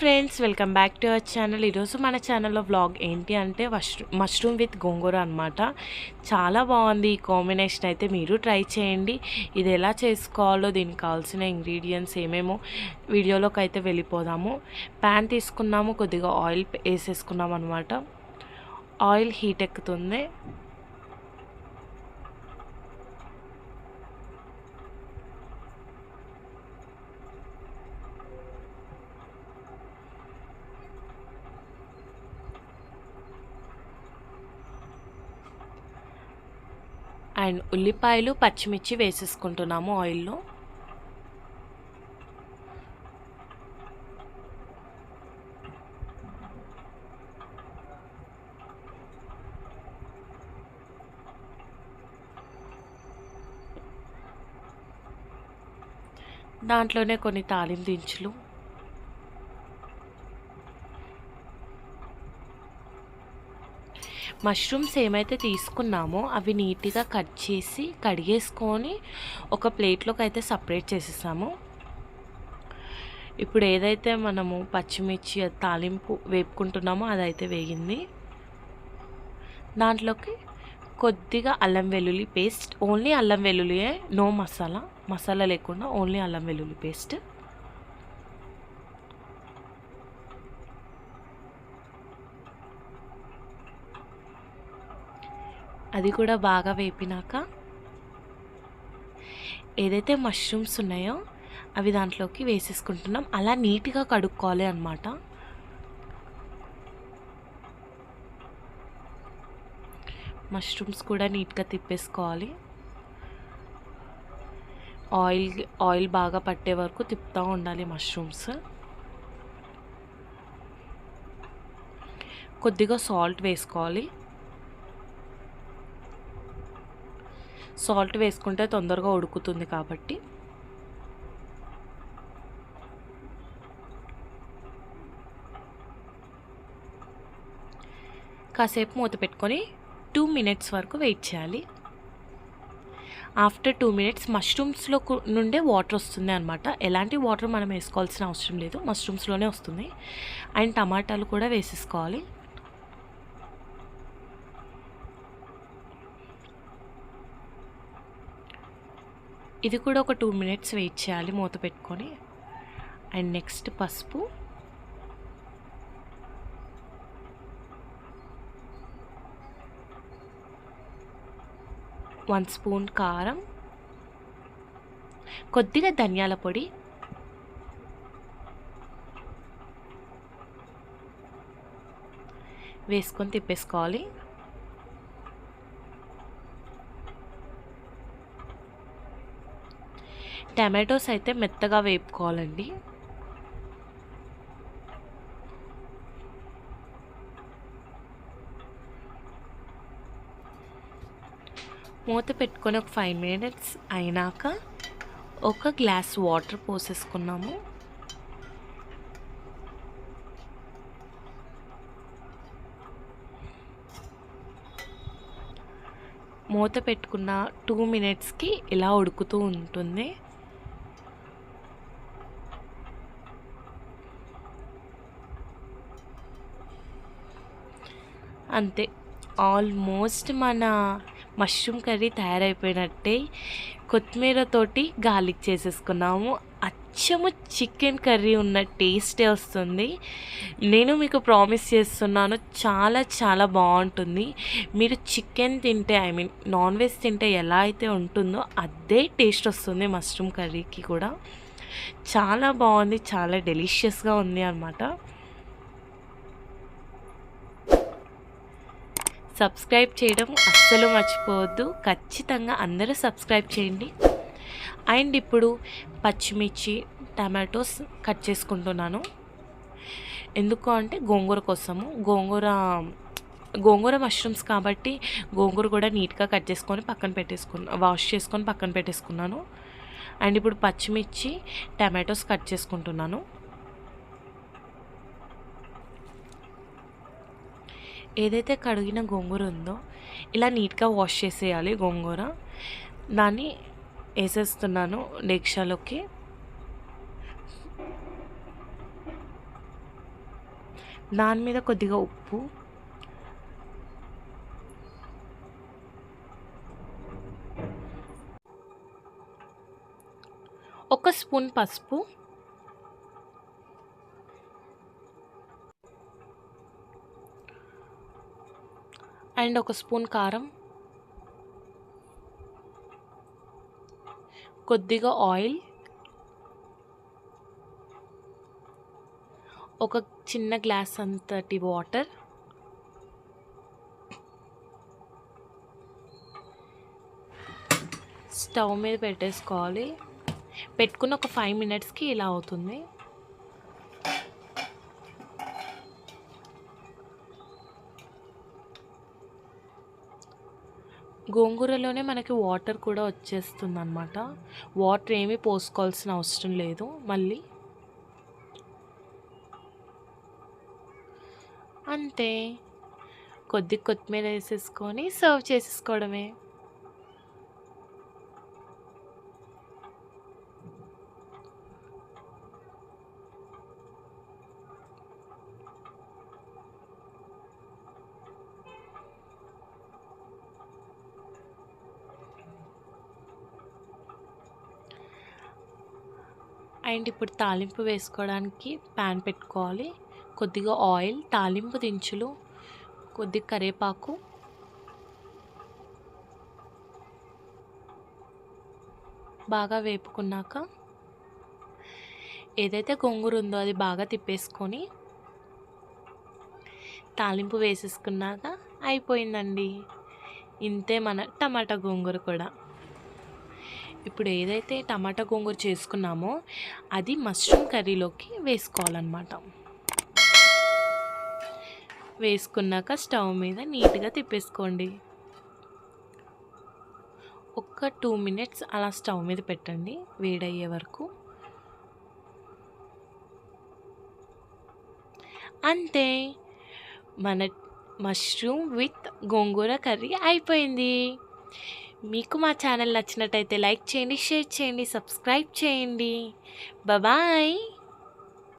Friends welcome back to our channel. ఈరోజు మన ఛానల్లో వ్లాగ్ ఏంటి అంటే మష్రూమ్ విత్ గోంగూర అనమాట చాలా బాగుంది. ఈ కాంబినేషన్ అయితే మీరు ట్రై చేయండి. ఇది ఎలా చేసుకోవాలో దీనికి కావాల్సిన ఇంగ్రీడియంట్స్ ఏమేమో వీడియోలోకి అయితే వెళ్ళిపోదాము. ప్యాన్ తీసుకున్నాము. కొద్దిగా ఆయిల్ వేసేసుకున్నాం అనమాట ఆయిల్ హీట్ ఎక్కుతుంది. అండ్ ఉల్లిపాయలు పచ్చిమిర్చి వేసేసుకుంటున్నాము ఆయిల్లో. దాంట్లోనే కొన్ని తాలింపు దించులు మష్రూమ్స్ ఏమైతే తీసుకున్నామో అవి నీట్గా కట్ చేసి కడిగేసుకొని ఒక ప్లేట్లోకి అయితే సపరేట్ చేసేసాము. ఇప్పుడు ఏదైతే మనము పచ్చిమిర్చి తాలింపు వేపుకుంటున్నామో అదైతే వేగింది. దాంట్లోకి కొద్దిగా అల్లం వెల్లుల్లి పేస్ట్ ఓన్లీ అల్లం వెల్లుల్లియే నో మసాలా. మసాలా లేకుండా ఓన్లీ అల్లం వెల్లుల్లి పేస్ట్. అది కూడా బాగా వేపినాక ఏదైతే మష్రూమ్స్ ఉన్నాయో అవి దాంట్లోకి వేసేసుకుంటున్నాం. అలా నీట్గా కడుక్కోవాలి అనమాట మష్రూమ్స్ కూడా నీట్గా తిప్పేసుకోవాలి. ఆయిల్ ఆయిల్ బాగా పట్టే వరకు తిప్పుతూ ఉండాలి మష్రూమ్స్ కొద్దిగా సాల్ట్ వేసుకోవాలి. సాల్ట్ వేసుకుంటే తొందరగా ఉడుకుతుంది కాబట్టి. కాసేపు మూత పెట్టుకొని టూ మినిట్స్ వరకు వెయిట్ చేయాలి. ఆఫ్టర్ టూ మినిట్స్ మష్రూమ్స్లో నుండే వాటర్ వస్తుంది అనమాట ఎలాంటి వాటర్ మనం వేసుకోవాల్సిన అవసరం లేదు. మష్రూమ్స్లోనే వస్తుంది. అండ్ టమాటాలు కూడా వేసేసుకోవాలి. ఇది కూడా ఒక టూ మినిట్స్ వెయిట్ చేయాలి మూత పెట్టుకొని. అండ్ నెక్స్ట్ పసుపు. వన్ స్పూన్ కారం. కొద్దిగా ధనియాల పొడి. వేసుకొని తిప్పేసుకోవాలి. టమాటోస్ అయితే మెత్తగా వేపుకోవాలండి. మూత పెట్టుకొని ఒక ఫైవ్ మినిట్స్ అయినాక ఒక గ్లాస్ వాటర్ పోసేసుకున్నాము. మూత పెట్టుకున్న టూ మినిట్స్కి ఇలా ఉడుకుతూ ఉంటుంది. అంతే. ఆల్మోస్ట్ మన మష్రూమ్ కర్రీ తయారైపోయినట్టే కొత్తిమీరతోటి గార్లిక్ చేసేసుకున్నాము. అచ్చము చికెన్ కర్రీ ఉన్న టేస్టే వస్తుంది. నేను మీకు ప్రామిస్ చేస్తున్నాను చాలా చాలా బాగుంటుంది. మీరు చికెన్ తింటే ఐ మీన్ నాన్ వెజ్ తింటే ఎలా అయితే ఉంటుందో అదే టేస్ట్ వస్తుంది మష్రూమ్ కర్రీకి కూడా. చాలా బాగుంది చాలా డెలిషియస్గా ఉంది అనమాట సబ్స్క్రైబ్ చేయడం అస్సలు మర్చిపోవద్దు. ఖచ్చితంగా అందరూ సబ్స్క్రైబ్ చేయండి. అండ్ ఇప్పుడు పచ్చిమిర్చి టమాటోస్ కట్ చేసుకుంటున్నాను. ఎందుకు అంటే గోంగూర కోసము. గోంగూర గోంగూర మష్రూమ్స్ కాబట్టి గోంగూర కూడా నీట్గా కట్ చేసుకొని పక్కన పెట్టేసుకున్నా వాష్ చేసుకొని పక్కన పెట్టేసుకున్నాను. అండ్ ఇప్పుడు పచ్చిమిర్చి టమాటోస్ కట్ చేసుకుంటున్నాను. ఏదైతే కడిగిన గోంగూర ఉందో ఇలా నీట్గా వాష్ చేసేయాలి గోంగూర. దాన్ని వేసేస్తున్నాను డేక్షాలోకి దాని మీద కొద్దిగా ఉప్పు. ఒక స్పూన్ పసుపు. అండ్ ఒక స్పూన్ కారం. కొద్దిగా ఆయిల్. ఒక చిన్న గ్లాస్ అంతటి వాటర్. స్టవ్ మీద పెట్టేసుకోవాలి. పెట్టుకున్న ఒక ఫైవ్ మినిట్స్కి ఇలా అవుతుంది. గోంగూరలోనే మనకి వాటర్ కూడా వచ్చేస్తుంది అనమాట వాటర్ ఏమీ పోసుకోవాల్సిన అవసరం లేదు. మళ్ళీ అంతే. కొద్ది కొత్తిమీర వేసేసుకొని సర్వ్ చేసేసుకోవడమే. అండ్ ఇప్పుడు తాలింపు వేసుకోవడానికి ప్యాన్ పెట్టుకోవాలి. కొద్దిగా ఆయిల్ తాలింపు దించులు కొద్ది కరివేపాకు. బాగా వేపుకున్నాక ఏదైతే గొంగూర ఉందో అది బాగా తిప్పేసుకొని తాలింపు వేసేసుకున్నాక అయిపోయిందండి. ఇంతే మన టమాటా గోంగూర కూడా. ఇప్పుడు ఏదైతే టమాటా గోంగూర చేసుకున్నామో అది మష్రూమ్ కర్రీలోకి వేసుకోవాలన్నమాట. వేసుకున్నాక స్టవ్ మీద నీట్గా తిప్పేసుకోండి. ఒక్క టూ మినిట్స్ అలా స్టవ్ మీద పెట్టండి వేడయ్యే వరకు. అంతే. మన మష్రూమ్ విత్ గోంగూర కర్రీ అయిపోయింది. మీకు మా ఛానల్ నచ్చినట్టయితే లైక్ చేయండి షేర్ చేయండి సబ్స్క్రైబ్ చేయండి. బాయ్